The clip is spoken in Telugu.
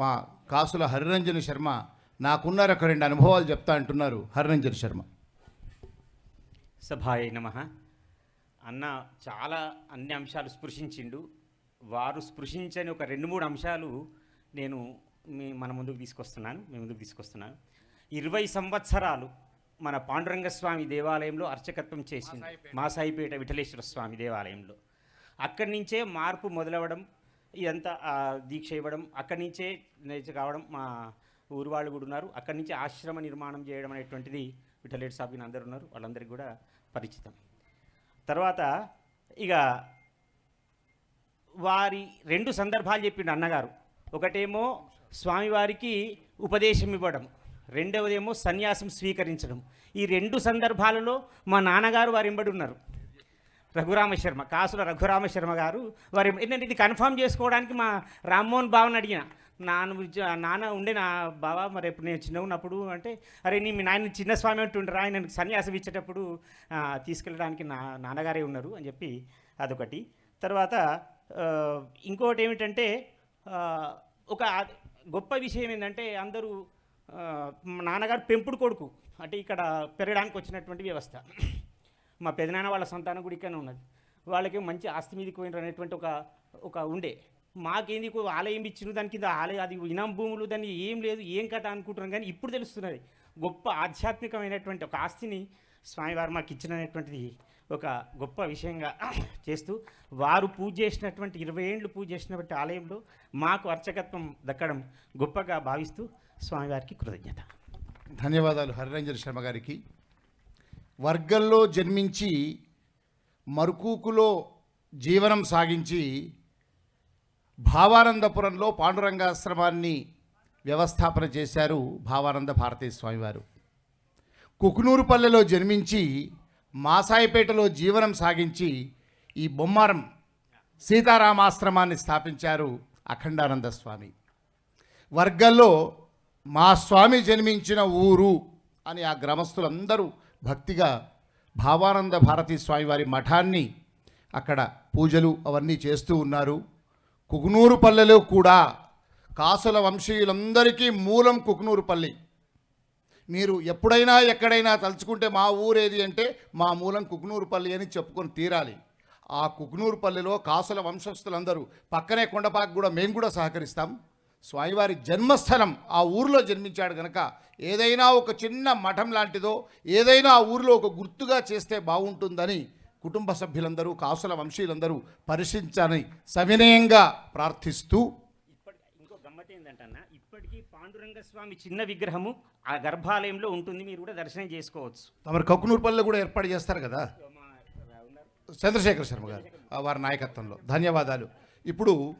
మా కాసుల హరిరంజన్ శర్మ నాకున్నారు ఒక రెండు అనుభవాలు చెప్తా అంటున్నారు హరిరంజన్ శర్మ. సభాయ నమ. అన్న చాలా అన్ని అంశాలు స్పృశించిండు. వారు స్పృశించని ఒక రెండు మూడు అంశాలు నేను మీ మన ముందుకు తీసుకొస్తున్నాను మీ ముందుకు తీసుకొస్తున్నాను. ఇరవై సంవత్సరాలు మన పాండురంగ స్వామి దేవాలయంలో అర్చకత్వం చేసింది మాసాయిపేట. విఠలేశ్వర స్వామి దేవాలయంలో. అక్కడి నుంచే మార్పు మొదలవ్వడం ఇదంతా దీక్ష ఇవ్వడం అక్కడి నుంచే నేర్చు కావడం మా ఊరు వాళ్ళు కూడా ఉన్నారు. అక్కడి నుంచి ఆశ్రమ నిర్మాణం చేయడం అనేటువంటిది విఠలేటి సాబిన్ అందరు ఉన్నారు. వాళ్ళందరికీ కూడా పరిచితం. తర్వాత ఇక వారి రెండు సందర్భాలు చెప్పిండు అన్నగారు. ఒకటేమో స్వామివారికి ఉపదేశం ఇవ్వడం. రెండవదేమో సన్యాసం స్వీకరించడం. ఈ రెండు సందర్భాలలో మా నాన్నగారు వారు ఎంబడి ఉన్నారు. రఘురామ శర్మ కాసుల రఘురామ శర్మ గారు వారి ఏంటంటే ఇది కన్ఫర్మ్ చేసుకోవడానికి మా రామ్మోహన్ బావని అడిగిన. నాన్న నాన్న ఉండే నా బావ మరి ఎప్పుడు నేను చిన్న ఉన్నప్పుడు అంటే అరే నీ మీ నాయన చిన్న స్వామి అంటుండ్రా ఆయన సన్యాసం ఇచ్చేటప్పుడు తీసుకెళ్ళడానికి నా నాన్నగారే ఉన్నారు అని చెప్పి అదొకటి. తర్వాత ఇంకోటి ఏమిటంటే ఒక గొప్ప విషయం ఏంటంటే అందరూ నాన్నగారు పెంపుడు కొడుకు అంటే ఇక్కడ పెరగడానికి వచ్చినటువంటి వ్యవస్థ. మా పెదనాన్న వాళ్ళ సంతానం కూడా ఇక్కడనే ఉన్నది. వాళ్ళకి మంచి ఆస్తి మీదకి పోయినారు అనేటువంటి ఒక ఒక ఉండే. మాకేంది ఆలయం ఇచ్చిన దాని కింద ఆలయం అది ఇనాం భూములు దాన్ని ఏం లేదు ఏం కథ అనుకుంటున్నాం కానీ ఇప్పుడు తెలుస్తున్నది. గొప్ప ఆధ్యాత్మికమైనటువంటి ఒక ఆస్తిని స్వామివారు మాకు ఇచ్చినటువంటిది ఒక గొప్ప విషయంగా చేస్తూ వారు పూజ చేసినటువంటి ఇరవై ఏళ్ళు పూజ చేసినటువంటి ఆలయంలో మాకు అర్చకత్వం దక్కడం గొప్పగా భావిస్తూ స్వామివారికి కృతజ్ఞత. ధన్యవాదాలు హరిరంజన్ శర్మ గారికి. వర్గంలో జన్మించి మరుకూకులో జీవనం సాగించి భావానందపురంలో పాండురంగాశ్రమాన్ని వ్యవస్థాపన చేశారు భావానంద భారతీయ స్వామివారు. కుకునూరుపల్లెలో జన్మించి మాసాయిపేటలో జీవనం సాగించి ఈ బొమ్మారం సీతారామాశ్రమాన్ని స్థాపించారు అఖండానంద స్వామి. వర్గంలో మా స్వామి జన్మించిన ఊరు అని ఆ గ్రామస్తులందరూ భక్తిగా భావానంద భారతీ స్వామివారి మఠాన్ని అక్కడ పూజలు అవన్నీ చేస్తూ ఉన్నారు. కుకునూరు పల్లెలో కూడా కాసుల వంశీయులందరికీ మూలం కుకునూరుపల్లి మీరు ఎప్పుడైనా ఎక్కడైనా తలుచుకుంటే మా ఊరేది అంటే మా మూలం కుకునూరుపల్లి అని చెప్పుకొని తీరాలి. ఆ కుకునూరుపల్లిలో కాసుల వంశస్థులందరూ పక్కనే కొండపాకు కూడా మేము కూడా సహకరిస్తాం. స్వామివారి జన్మస్థలం ఆ ఊరిలో జన్మించాడు గనక ఏదైనా ఒక చిన్న మఠం లాంటిదో ఏదైనా ఆ ఊరిలో ఒక గుర్తుగా చేస్తే బాగుంటుందని కుటుంబ సభ్యులందరూ కాసుల వంశీయులందరూ పరిశీలించాలని సవినయంగా ప్రార్థిస్తూ ఇంకో గమ్మత్ ఇప్పటికీ పాండురంగ స్వామి చిన్న విగ్రహము ఆ గర్భాలయంలో ఉంటుంది మీరు కూడా దర్శనం చేసుకోవచ్చు. తమరు కక్కునూరుపల్లిలో కూడా ఏర్పాటు చేస్తారు కదా? చంద్రశేఖర్ శర్మ గారు వారి నాయకత్వంలో. ధన్యవాదాలు. ఇప్పుడు